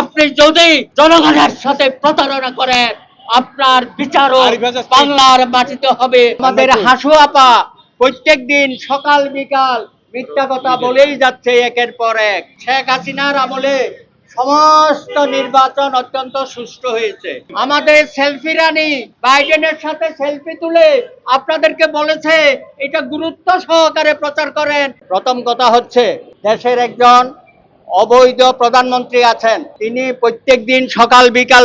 আপনি যদি জনগণের সাথে প্রতারণা করেন আপনার বিচারও বাংলার মাটিতে হবে। আমাদের হাসু আপা প্রত্যেক দিন সকাল বিকাল মিথ্যা কথা বলেই যাচ্ছে একের পর এক। শেখ হাসিনার আমলে সমস্ত নির্বাচন অত্যন্ত সুষ্ঠু হয়েছে। আমাদের সেলফি রানী বাইডেনের সাথে সেলফি তুলে আপনাদেরকে বলেছে এটা গুরুত্ব সহকারে প্রচার করেন। প্রথম কথা হচ্ছে দেশের একজন অবৈধ প্রধানমন্ত্রী আছেন। তিনি প্রত্যেক দিন সকাল বিকাল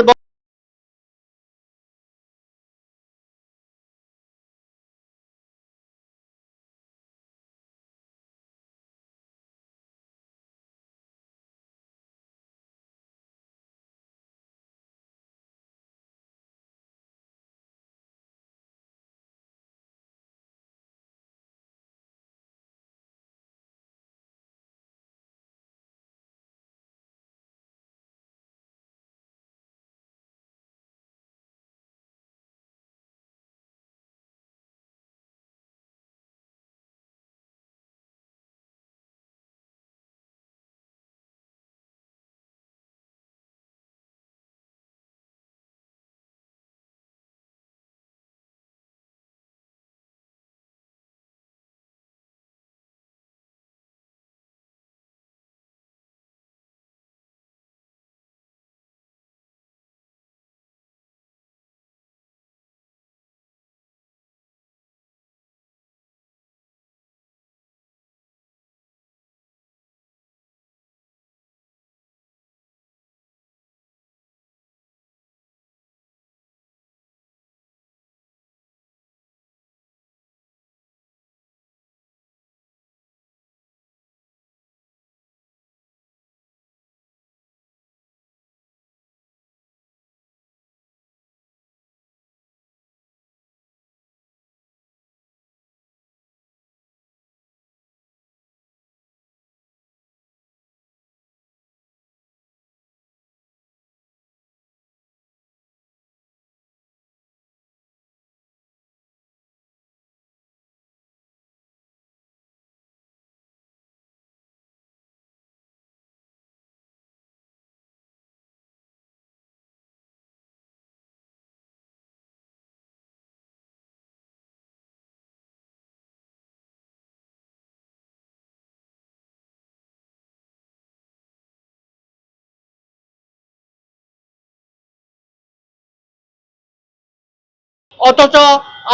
অথচ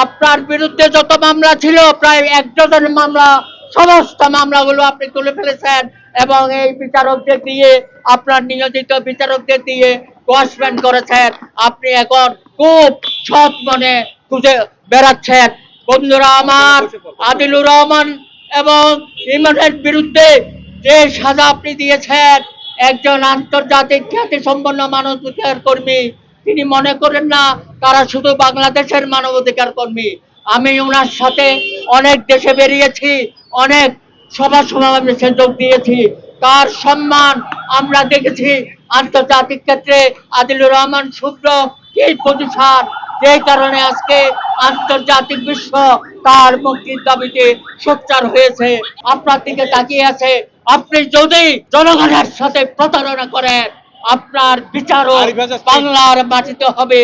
আপনার বিরুদ্ধে যত মামলা ছিল, প্রায় এক ডজন মামলা, সমস্ত মামলাগুলো আপনি তুলে ফেলেছেন এবং এই বিচারকদের দিয়ে, আপনার নিয়োজিত বিচারকদের দিয়ে কোয়াশমেন্ট করেছেন। আপনি এখন খুব সৎ মনে খুঁজে বেড়াচ্ছেন। বন্ধুরা আমার, আদিলুর রহমান এবং ইমনের বিরুদ্ধে যে সাজা আপনি দিয়েছেন, একজন আন্তর্জাতিক খ্যাতি সম্পন্ন বিচার কর্মী তিনি মনে করেন না তারা শুধু বাংলাদেশের মানবাধিকার কর্মী। আমি ওনার সাথে অনেক দেশে বেরিয়েছি অনেক সভা সমাবেশে যোগ দিয়েছি। তার সম্মান আমরা দেখেছি আন্তর্জাতিক ক্ষেত্রে আদিলুর রহমান শুভ্র কি প্রতিষ্ঠান যে কারণে আজকে আন্তর্জাতিক বিশ্ব তার মুক্তির দাবিতে সোচ্চার হয়েছে। আপনার দিকে তাকিয়ে আছে। আপনি যদি জনগণের সাথে প্রতারণা করেন আপনার বিচারও বাংলার মাটিতে হবে।